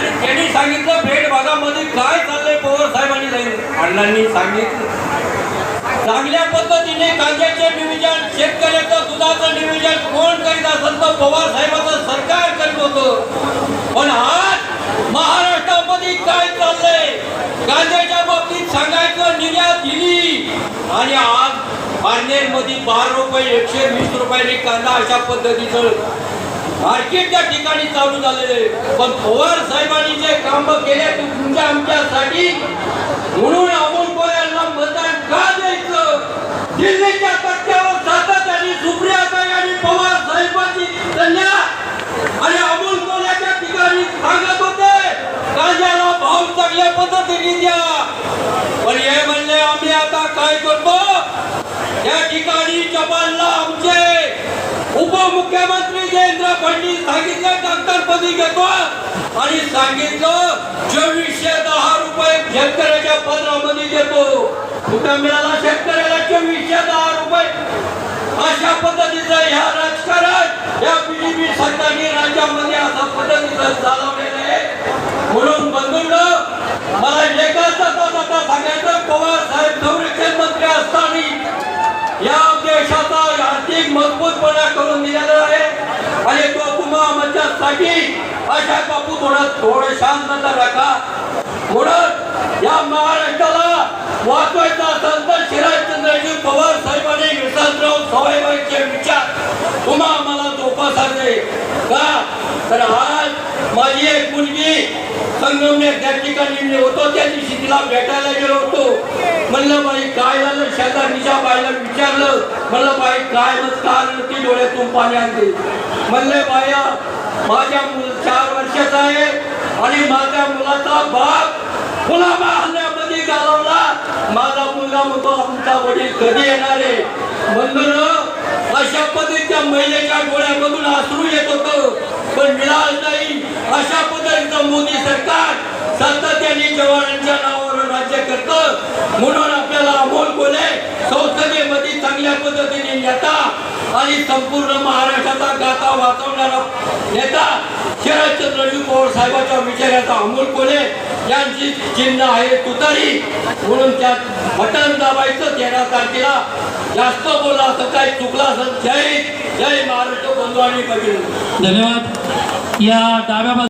आणि त्यांनी सांगितलं भेट भागामध्ये काय चाललंय पवार साहेबांनी सांगितलं अण्णांनी सांगितलं. चांगल्या पद्धतीने कांद्याचे डिव्हिजन शेतकऱ्याचं दुधाचं डिव्हिजन कोण करीत असेल तर पवार साहेबांचं सरकार करीत होतं. पण आज महाराष्ट्रामध्ये काय चाललंय? कांद्याच्या बाबतीत सांगायचं निर्यात दिली. आणि आज पारनेरमध्ये बारा रुपये एकशे वीस रुपयाने कांदा अशा पद्धतीचं मार्केटच्या ठिकाणी चालू झालेले. पण पवार साहेबांनी जे काम केले ते तुमच्या आमच्यासाठी. म्हणून अमोल पवार यांना मतदान का द्यायचं? दिल्लीच्या पट्ट्यावर सुप्रिया सुप्रियाताई आणि पवार साहेबांची कन्या आणि अमोल कोल्याच्या ठिकाणी सांगत होते कांद्याला भाव चांगल्या पद्धतीने द्या. पण हे म्हणले आम्ही आता काय करतो? या ठिकाणी जपानला आमचे उपमुख्यमंत्री देवेंद्र फडणवीस सांगितलं डॉक्टर पदी घेतो. आणि सांगितलं चोवीसशे दहा रुपये शेतकऱ्याच्या पदरामध्ये देतो. कुठं मिळाला शेतकऱ्याला चोवीसशे दहा रुपये? अशा पद्धतीचं ह्या राजकारण या मजबूतपणा करून दिलेला आहे. आणि बापू तुम्हा आमच्यासाठी अशा बापू थोडा थोडं शांतता राखा. म्हणून या महाराष्ट्राला वाचवायचा असेल तर शिराजचंद्रजी पवार साहेबांनी विश्वासराव साहेबांचे विचार तुम्हा आम्हाला जोपासायचे. का? तर आज माझी एक मुलगी संगमनेर त्या ठिकाणी मी होतो त्या दिवशी तिला भेटायला गेलो होतो. म्हणलं बाई काय झालं? शेजारीच्या बाईला विचारलं. म्हणलं बाई काय मग कारण ती डोळ्यातून पाणी आणते. म्हणले बाया माझ्या मुल चार वर्षाचा आहे आणि माझ्या मुलाचा बाप मुलाबा हल्ल्यामध्ये घालवला. माझा मुलगा म्हणतो आमचा वडील कधी येणार आहे? म्हणून अशा पद्धतीच्या महिलेच्या डोळ्यामधून आसरू येत होतं. पण मिळालं अशा पद्धतीचं मोदी सरकार सातत्याने जवानांच्या नावावर राज्य करत म्हणून आपल्याला अमोल कोले संसदेमध्ये चांगल्या पद्धतीने नेता आणि संपूर्ण महाराष्ट्राचा गाथा वाचवणारा नेता शरदचंद्रजी पवार साहेबांच्या विचाराचा अमोल कोले यांची चिन्ह आहे तुतारी म्हणून त्यात बटन दाबायचं तेरा तारखेला जास्त बोला असं काही चुकला असं जय जय महाराष्ट्र बंधू आणि धन्यवाद. या डाव्या